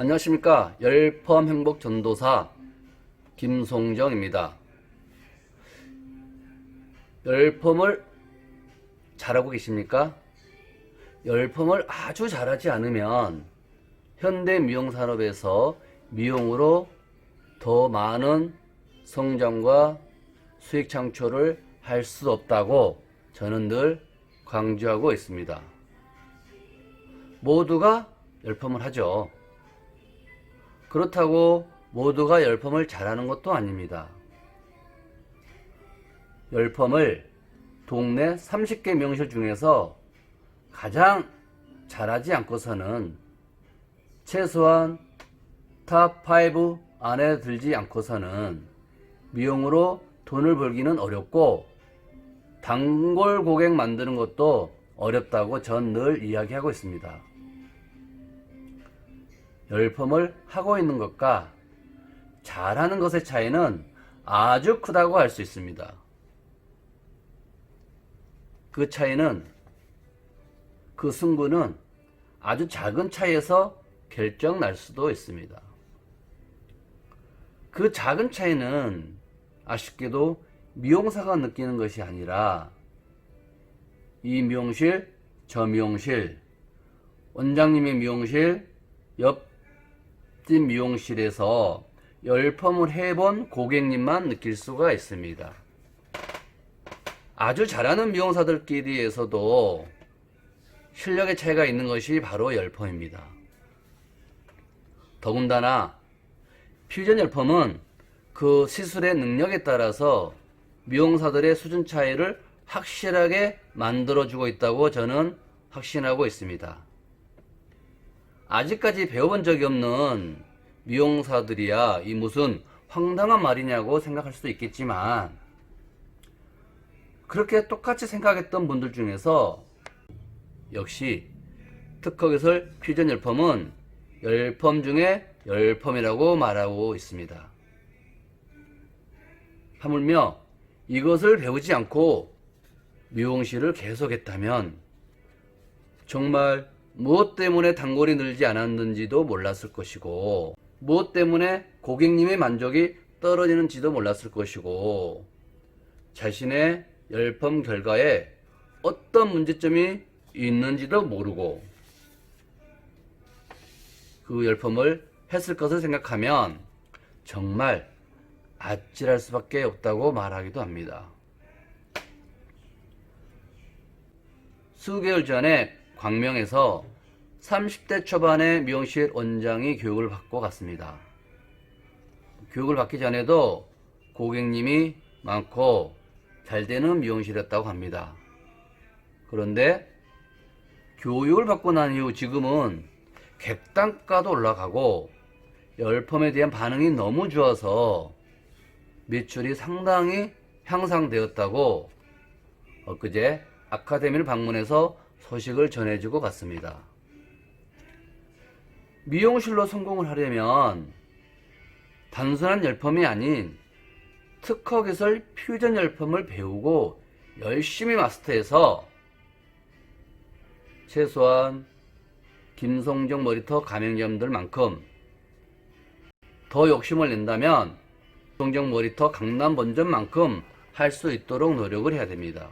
안녕하십니까 열펌 행복 전도사 김송정입니다. 열펌을 잘하고 계십니까? 열펌을 아주 잘하지 않으면 현대 미용 산업에서 미용으로 더 많은 성장과 수익 창출을 할 수 없다고 저는 늘 강조하고 있습니다. 모두가 열펌을 하죠. 그렇다고 모두가 열펌을 잘하는 것도 아닙니다. 열펌을 동네 30개 명실 중에서 가장 잘하지 않고서는 최소한 탑5 안에 들지 않고서는 미용으로 돈을 벌기는 어렵고 단골 고객 만드는 것도 어렵다고 전 늘 이야기하고 있습니다. 열펌을 하고 있는 것과 잘하는 것의 차이는 아주 크다고 할 수 있습니다. 그 차이는 그 승부는 아주 작은 차이에서 결정 날 수도 있습니다. 그 작은 차이는 아쉽게도 미용사가 느끼는 것이 아니라 이 미용실, 저 미용실, 원장님의 미용실, 옆 집 미용실에서 열펌을 해본 고객님만 느낄 수가 있습니다. 아주 잘하는 미용사들끼리에서도 실력의 차이가 있는 것이 바로 열펌입니다. 더군다나 퓨전 열펌은 그 시술의 능력에 따라서 미용사들의 수준 차이를 확실하게 만들어주고 있다고 저는 확신하고 있습니다. 아직까지 배워본 적이 없는 미용사들이야 이 무슨 황당한 말이냐고 생각할 수도 있겠지만 그렇게 똑같이 생각했던 분들 중에서 역시 특허기술 퓨전 열펌은 열펌 중에 열펌이라고 말하고 있습니다. 하물며 이것을 배우지 않고 미용실을 계속했다면 정말 무엇 때문에 단골이 늘지 않았는지도 몰랐을 것이고 무엇 때문에 고객님의 만족이 떨어지는지도 몰랐을 것이고 자신의 열펌 결과에 어떤 문제점이 있는지도 모르고 그 열펌을 했을 것을 생각하면 정말 아찔할 수밖에 없다고 말하기도 합니다. 수개월 전에 광명에서 30대 초반의 미용실 원장이 교육을 받고 갔습니다. 교육을 받기 전에도 고객님이 많고 잘 되는 미용실이었다고 합니다. 그런데 교육을 받고 난 이후 지금은 객단가도 올라가고 열펌에 대한 반응이 너무 좋아서 매출이 상당히 향상되었다고 엊그제 아카데미를 방문해서 소식을 전해주고 갔습니다. 미용실로 성공을 하려면 단순한 열펌이 아닌 특허 기술 퓨전 열펌을 배우고 열심히 마스터해서 최소한 김성정 머리터 가맹점들만큼 더 욕심을 낸다면 김성정 머리터 강남 본점만큼 할 수 있도록 노력을 해야 됩니다.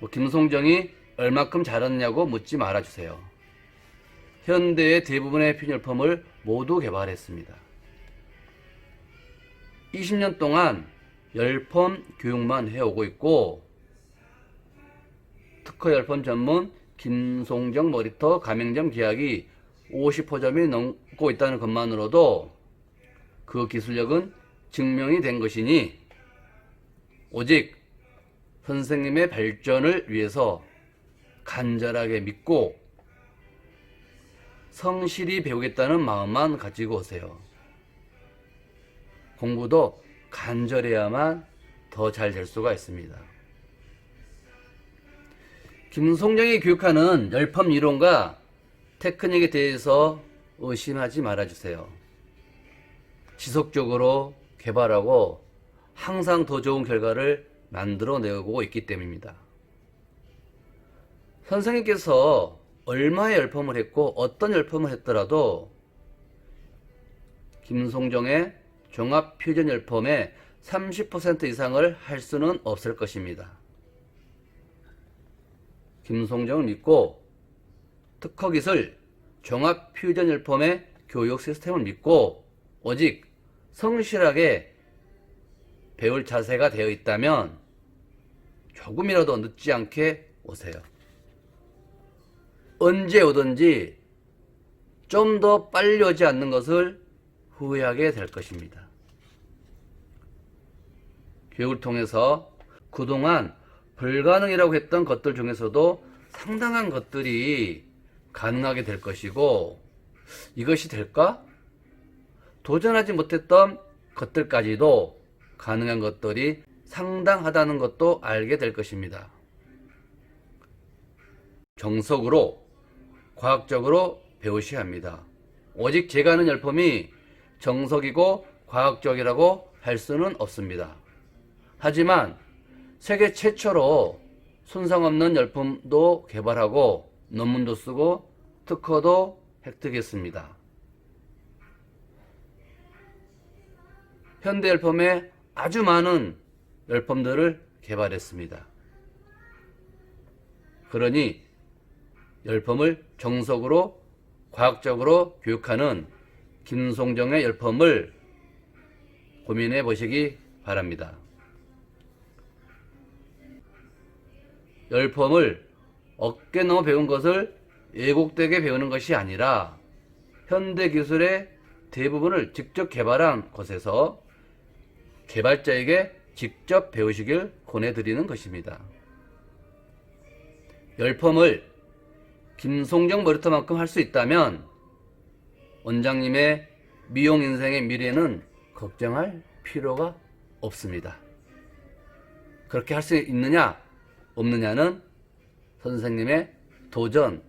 뭐 김송정이 얼마큼 잘했냐고 묻지 말아주세요. 현대의 대부분의 퓨전펌을 모두 개발했습니다. 20년 동안 열펌 교육만 해오고 있고 특허 열펌 전문 김송정 머리터 가맹점 계약이 50호점이 넘고 있다는 것만으로도 그 기술력은 증명이 된 것이니 오직 선생님의 발전을 위해서 간절하게 믿고 성실히 배우겠다는 마음만 가지고 오세요. 공부도 간절해야만 더 잘 될 수가 있습니다. 김송정이 교육하는 열펌 이론과 테크닉에 대해서 의심하지 말아주세요. 지속적으로 개발하고 항상 더 좋은 결과를 만들어내고 있기 때문입니다. 선생님께서 얼마의 열펌을 했고 어떤 열펌을 했더라도 김송정의 종합 퓨전 열펌의 30% 이상을 할 수는 없을 것입니다. 김송정을 믿고 특허 기술 종합 퓨전 열펌의 교육 시스템을 믿고 오직 성실하게 배울 자세가 되어 있다면 조금이라도 늦지 않게 오세요. 언제 오든지 좀 더 빨리 오지 않는 것을 후회하게 될 것입니다. 교육을 통해서 그동안 불가능이라고 했던 것들 중에서도 상당한 것들이 가능하게 될 것이고 이것이 될까? 도전하지 못했던 것들까지도 가능한 것들이 상당하다는 것도 알게 될 것입니다. 정석으로 과학적으로 배우셔야 합니다. 오직 제가 하는 열품이 정석이고 과학적이라고 할 수는 없습니다. 하지만 세계 최초로 손상 없는 열품도 개발하고 논문도 쓰고 특허도 획득했습니다. 현대 열품에 아주 많은 열품들을 개발했습니다. 그러니 열품을 정석으로 과학적으로 교육하는 김송정의 열품을 고민해 보시기 바랍니다. 열품을 어깨 넘어 배운 것을 왜곡되게 배우는 것이 아니라 현대 기술의 대부분을 직접 개발한 곳에서 개발자에게 직접 배우시길 권해드리는 것입니다. 열펌을 김송정 머리터만큼 할 수 있다면 원장님의 미용 인생의 미래는 걱정할 필요가 없습니다. 그렇게 할 수 있느냐 없느냐는 선생님의 도전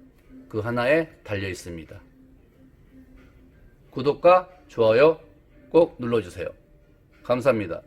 그 하나에 달려 있습니다. 구독과 좋아요 꼭 눌러주세요. 감사합니다.